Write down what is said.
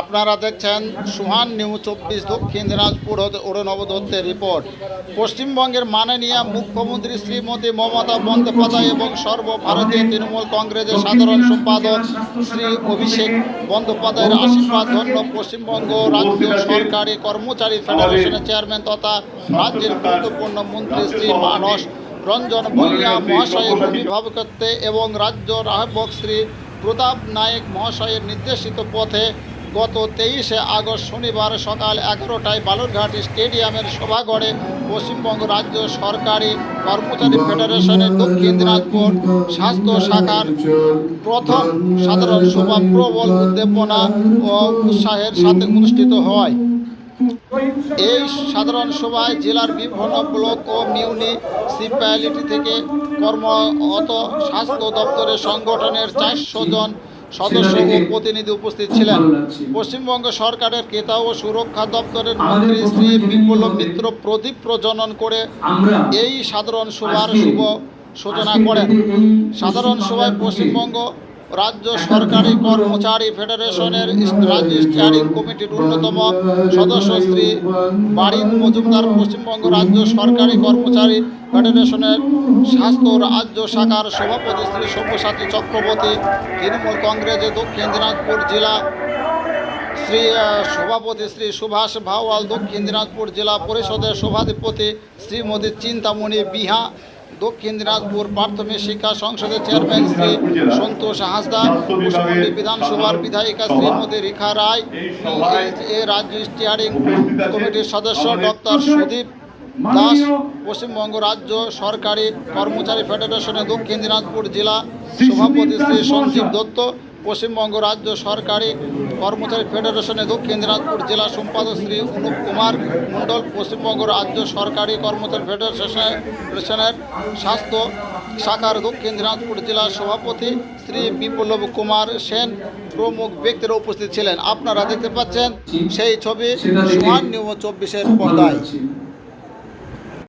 আপনারা দেখছেন সুহান নিউ চব্বিশ দক্ষিণ দিনাজপুর হতে অরুণব দত্তের রিপোর্ট। পশ্চিমবঙ্গের মাননীয় মুখ্যমন্ত্রী শ্রীমতী মমতা বন্দ্যোপাধ্যায় এবং সর্বভারতীয় তৃণমূল কংগ্রেসের সাধারণ সম্পাদক শ্রী অভিষেক বন্দ্যোপাধ্যায়ের আশীর্বাদ, ধন্য পশ্চিমবঙ্গ রাজ্য সরকারি কর্মচারী ফেডারেশনের চেয়ারম্যান তথা রাজ্যের গুরুত্বপূর্ণ মন্ত্রী শ্রী মানস রঞ্জন ভূঁইয়া মহাশয়ের অভিভাবকত্বে এবং রাজ্য রাহবক শ্রী প্রতাপ নায়েক মহাশয়ের নির্দেশিত পথে গত তেইশে আগস্ট শনিবার সকাল এগারোটায় বালুরঘাট স্টেডিয়ামের সভাঘরে পশ্চিমবঙ্গ রাজ্য সরকারি কর্মচারী ফেডারেশনের দক্ষিণ দিনাজপুর স্বাস্থ্য শাখার প্রথম সাধারণ সভা প্রবল উদ্দীপনা ও উৎসাহের সাথে অনুষ্ঠিত হয়। এই সাধারণ সভায় জেলার বিভিন্ন ব্লক ও মিউনিসিপ্যালিটি থেকে কর্মরত স্বাস্থ্য দপ্তরের সংগঠনের চারশো জন সদস্য ও প্রতিনিধি উপস্থিত ছিলেন। পশ্চিমবঙ্গ সরকারের ক্রেতা ও সুরক্ষা দপ্তরের মন্ত্রী শ্রী বিপুল মিত্র প্রদীপ প্রজনন করে এই সাধারণ সভার শুভ সূচনা করেন। সাধারণ সভায় পশ্চিমবঙ্গ রাজ্য সরকারি কর্মচারী ফেডারেশনের রাজ্য স্টিয়ারিং কমিটির অন্যতম সদস্য শ্রী বারিন মজুমদার পশ্চিমবঙ্গ রাজ্য সরকারি কর্মচারী ফেডারেশনের স্বাস্থ্য রাজ্য শাখার সভাপতি শ্রী সব্যসাচী চক্রবর্তী, তৃণমূল কংগ্রেসের দক্ষিণ দিনাজপুর জেলা শ্রী সভাপতি শ্রী সুভাষ ভাওয়াল, দক্ষিণ দিনাজপুর জেলা পরিষদের সভাধিপতি শ্রীমতী চিন্তামণি বিহা দক্ষিণ দিনাজপুর প্রাথমিক শিক্ষা সংসদের চেয়ারম্যান শ্রী সন্তোষ হাঁসদা কুশমন্ডি বিধানসভার বিধায়িকা শ্রীমতী রেখা রায় এ রাজ্য স্টিয়ারিং কমিটির সদস্য ডক্টর সুদীপ দাস, পশ্চিমবঙ্গ রাজ্য সরকারি কর্মচারী ফেডারেশনের দক্ষিণ দিনাজপুর জেলা সভাপতি শ্রী সঞ্জীব দত্ত পশ্চিমবঙ্গ রাজ্য সরকারি কর্মচারী ফেডারেশনের দক্ষিণ দিনাজপুর জেলা সম্পাদক শ্রী অনুপ কুমার মণ্ডল পশ্চিমবঙ্গ রাজ্য সরকারি কর্মচারী ফেডারেশনের স্বাস্থ্য শাখার দক্ষিণ দিনাজপুর জেলা সভাপতি শ্রী বিপ্লব কুমার সেন প্রমুখ ব্যক্তিরা উপস্থিত ছিলেন। আপনারা দেখতে পাচ্ছেন সেই ছবি সুহান নিউ চব্বিশের পর্দায়।